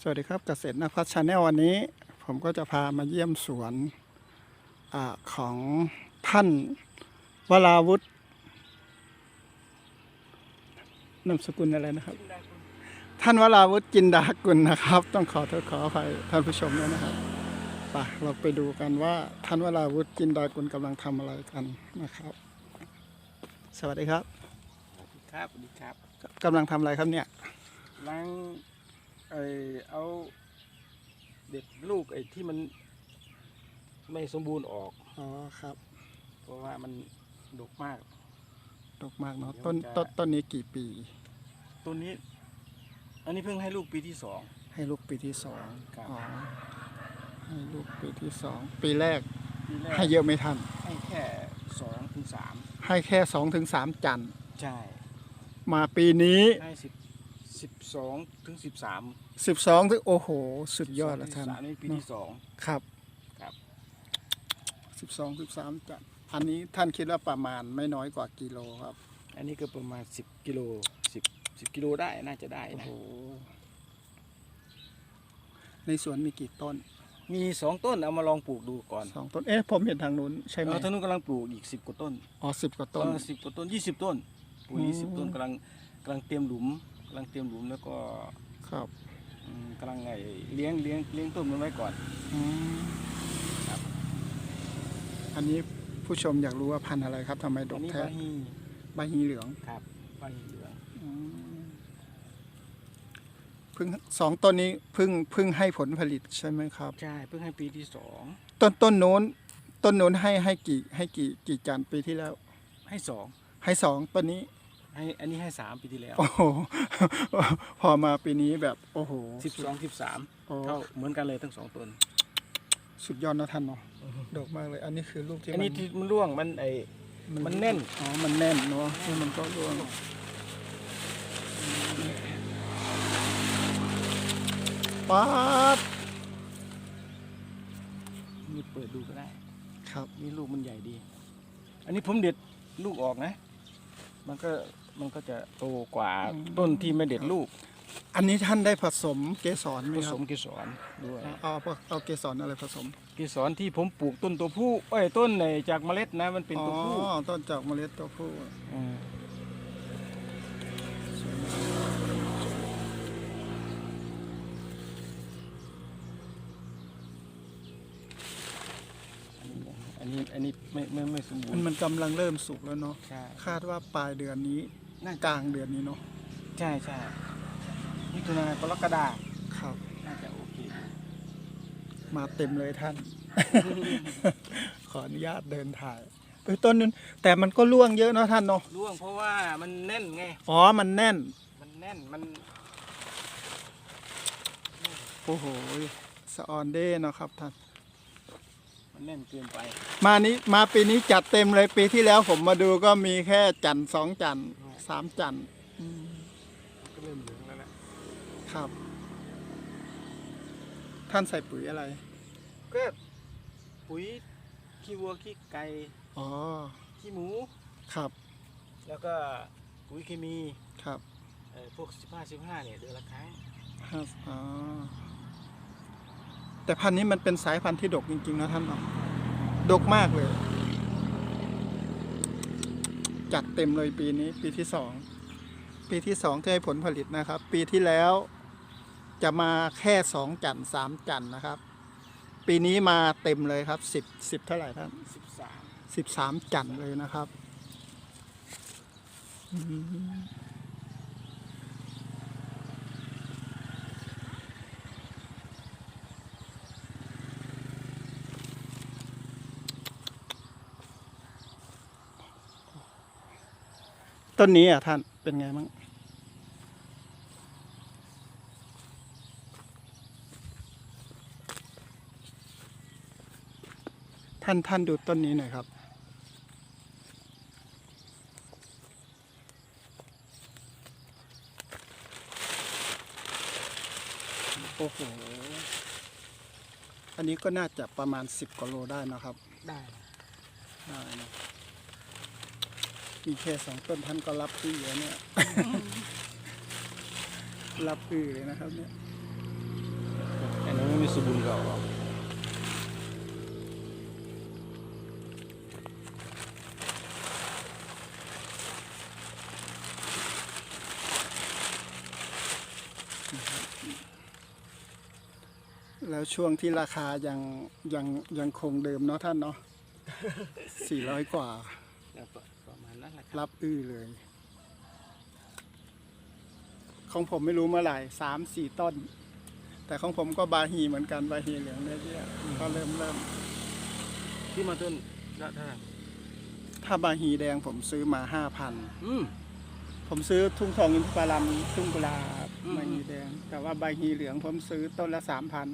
สวัสดีครับเกษตรนักพัฒชาแนลวันนี้ ผมก็จะพามาเยี่ยมสวนอาของท่านวราวุฒินามสกุลอะไรนะครับ ท่านวราวุฒิจินดากุลนะครับ ต้องขอโทษขออภัยท่านผู้ชมด้วยนะครับไปเราไปดูกันว่าท่านวราวุฒิจินดากุลกำลังทำอะไรกันนะครับ สวัสดีครับ ครับสวัสดีครับกำลังทำอะไรครับเนี่ยล้าง ไอเอาเด็ดลูกไอ้ที่มันไม่สมบูรณ์ออก อ๋อครับ เพราะว่ามันดกมากดอกมากเนาะเดี๋ยวต้นจะต้นต้นนี้กี่ปีต้นนี้ อันนี้เพิ่งให้ลูกปีที่สองให้ลูกปีที่สองครับอ๋อให้ลูกปีที่สองปีแรกปีแรกให้เยอะไม่ทัน ให้แค่สองถึงสามให้แค่สองถึงสามจันทร์ใช่ มาปีนี้ให้สิบ สิบสองถึงสิบสามสิบสองถึงโอ้โห สุดยอดแล้วท่านสามนี่ปีที่สองครับครับสิบสองสิบสามจันทร์อันนี้ท่านคิดว่าประมาณไม่น้อยกว่ากิโลครับ อันนี้ก็ประมาณสิบกิโลสิบสิบกิโลได้น่าจะได้โอ้นะโห ในสวนมีกี่ต้นมีสองต้นเอามาลองปลูกดูก่อนสองต้นเอ๊ะผมเห็นทางนู้นใช่ไหมเออทางนู้นกำลังปลูกอีกสิบกว่าต้นอ๋อสิบกว่าต้นสิบกว่าต้นยี่สิบต้นปลูกอืมยี่สิบต้นกำลังกำลังเตรียมหลุม กำลังเตรียมหลุมแล้วก็ครับอืมกำลังไงเลี้ยงเลี้ยงเลี้ยงต้นมันไว้ก่อน อืมครับ อันนี้ผู้ชมอยากรู้ว่าพันธุ์อะไรครับทำไมดอักนนี้แท้ใบฮีใบหีเหลืองครับใบฮีเหลืองเพิ่งสองต้นนี้เพิ่งเพิ่งให้ผลผลิตใช่ไหมครับ ใช่เพิ่งให้ปีที่สองต้นต้นโน้น ต้นโน้นให้ให้กี่ให้กี่กี่จานปีที่แล้ว ให้สองให้สองต้นนี้ ให้อันนี้ให้สามปีที่แล้วโอ้โหพอมาปีนี้แบบโอ้โหสิบสองสิบสามโอ้เท่าเหมือนกันเลยทั้งสองต้นสุดยอดนะท่านเนาะดอกมากเลย อันนี้คือลูกที่อันนี้มัที่มันร่วงมันไอมันแน่นอ๋อมันแน่นเนาะนี่มันก็ร่วงป๊าดนี่เปิดดูก็ได้ ครับนี่ลูกมันใหญ่ดี อันนี้ผมเด็ดลูกออกนะ มันก็ มันก็จะโตกว่าต้นที่ไม่เด็ดลูกอันนี้ท่านได้ผสมเกสรไหมผคสรับมเกสรด้วย เอาเอาเอาเกสรอะไรผสมเกสรที่ผมปลูกต้นตัวผู้เอ้ยต้นในจากเมล็ดนะมันเป็นตัวผู้อ๋อต้นจากเมล็ดตัวผู้มอันนี้อันนี้ไม่ไม่ไม่สมบูมัรนณ์มันกำลังเริ่มสุกแล้วเนาะใช่คาดว่าปลายเดือนนี้ น่ากลางเดือนนี้เนาะใช่ใช่มิถุนากรกฎาครับ น่าจะโอเคมาเต็มเลยท่าน ขออนุญาตเดินถ่ายเอ้ยต้นนึงแต่มันก็ร่วงเยอะเนาะท่านเนาะร่วงเพราะว่ามันแน่นไงอ๋อมันแน่น มันแน่นมันโอ้โหสะออนเด้เนาะครับท่าน มันแน่นเกินไป มานี้มาปีนี้จัดเต็มเลยปีที่แล้วผมมาดูก็มีแค่จันทร์สองจันทร์ สามจันทร์ก็เริ่มเหลืองแล้วแหละครับ ท่านใส่ปุ๋ยอะไร ก็ปุ๋ยขี้วัวขี้ไก่อ๋อ ขี้หมู ครับ แล้วก็ปุ๋ยเคมีครับเอ่อพวก 15 15เนี่ยเดือนละครั้งห้าอ๋อ แต่พันธุ์นี้มันเป็นสายพันธุ์ที่ดกจริงๆนะท่านเนาะดกมากเลย จัดเต็มเลยปีนี้ปีที่สองปีที่สองที่ให้ผลผลิตนะครับ ปีที่แล้วจะมาแค่สองจันทร์สามจันทร์นะครับ ปีนี้มาเต็มเลยครับสิบสิบเท่าไหร่ท่าน13สิบสามจันทร์เลยนะครับ อืม ต้นนี้อะท่านเป็นไงบ้างท่านท่านดูต้นนี้หน่อยครับ โอ้โห อันนี้ก็น่าจะประมาณ10กว่าโลได้นะครับ ได้ ได้นะ มีแค่สองต้นท่านก็รับอื้อแล้วเนี่ย รับอื้อเลยนะครับ เนี่ยอันนั้นไม่มีสมบูรณ์เก่าหรอกแล้วช่วงที่ราคายังยังยังคงเดิมเนาะท่านเนาะสี่ร้อยกว่า แล้วก็ประมาณนั้นแหละครับรับอื้อเลย ของผมไม่รู้เมื่อไหร่สามสี่ต้น แต่ของผมก็บาฮีเหมือนกันบาฮีเหลืองเนื้อเยื่อก็เริ่มเริ่ม ที่มาต้นละเท่าไหร่ถ้าบาฮีแดงผมซื้อมาห้าพัน อืม ผมซื้อทุ่งทองอินทปาลัมทุ่งกุลาอืม บาฮีแดง แต่ว่าบาฮีเหลืองผมซื้อต้นละสามพัน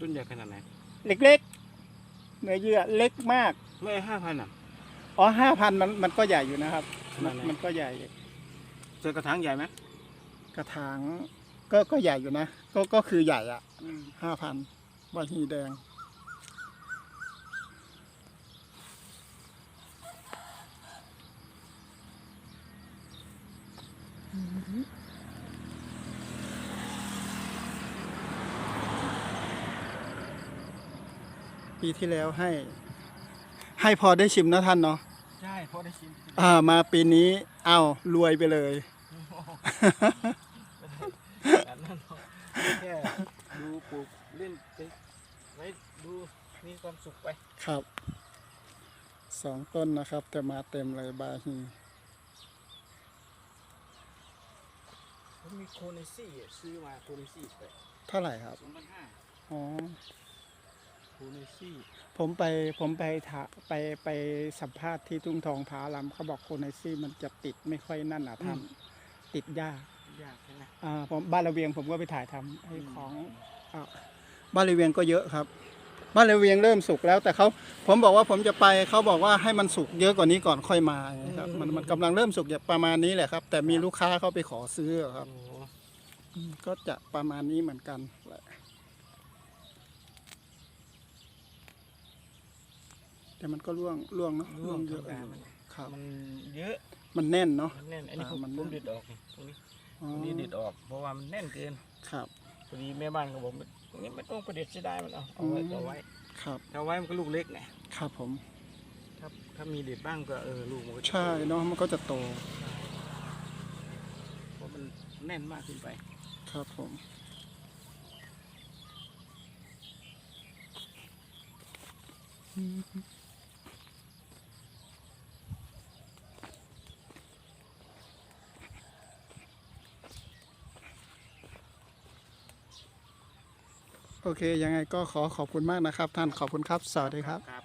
ต้นใหญ่ขนาดไหนเล็กๆ เนื้อเยื่อเล็กมาก ไม่ห้าพันอะ อ๋อห้าพันมันมันก็ใหญ่อยู่นะครับขนาดไหนมันก็ใหญ่เจอกระถางใหญ่ไหมกระถางก็ก็ใหญ่อยู่นะ ก็ก็คือใหญ่อะห้าพันบาฮีแดง ปีที่แล้วให้ ให้พอได้ชิมนะท่านเนาะใช่พอได้ชิมอ่ามาปีนี้เอารวยไปเลยอันนั้นหรอกแค่ดูปลูกเล่นไปไว้ดูมีความสุขไปครับสองต้นนะครับ แต่มาเต็มเลยบาฮีผมมีโคเนซี่อะซื้อมาโคเนซี่ไปเท่าไหร่ครับสองพันห้าอ๋อ โคเนซี่ผมไปผมไปถาไปไปสัมภาษณ์ที่ทุ่งทองพาลำเขาบอกโคไนซี่มันจะติดไม่ค่อยนั่นอะท่านติดยากยากใช่ไหมอ่าผมบ้านระเวียงผมก็ไปถ่ายทำให้ของอ่าบ้านระเวียงก็เยอะครับ บ้านระเวียงเริ่มสุกแล้ว แต่เขาผมบอกว่าผมจะไปเขาบอกว่าให้มันสุกเยอะกว่านี้ก่อนค่อยมาอย่างเงี้ยครับมันมันกำลังเริ่มสุกอย่างประมาณนี้แหละครับ แต่มีลูกค้าเขาไปขอซื้อครับโอ้โหอืมก็จะประมาณนี้เหมือนกันแหละ แต่มันก็ร่วงร่วงเนาะร่วงเยอะอยู่ครับมันเยอะมันแน่นเนาะมันแน่นอันนี้ผมอ่ามันผมแน่นเด็ดออกนี่ตรงนี้อ๋อตรงนี้เด็ดออกเพราะว่ามันแน่นเกินครับพอดีแม่บ้านก็บอกว่าตรงนี้ไม่ต้องประเด็ดเสียดายมันเอาเอาไว้อืมเอาไว้ครับถ้าเอาไว้มันก็ลูกเล็กไงครับผมถ้าถ้ามีเด็ดบ้างก็เออลูกมันก็จะใช่เนาะมันก็จะโตเพราะมันแน่นมากขึ้นไป ครับผม โอเค ยังไงก็ขอขอบคุณมากนะครับ ท่านขอบคุณครับ สวัสดีครับ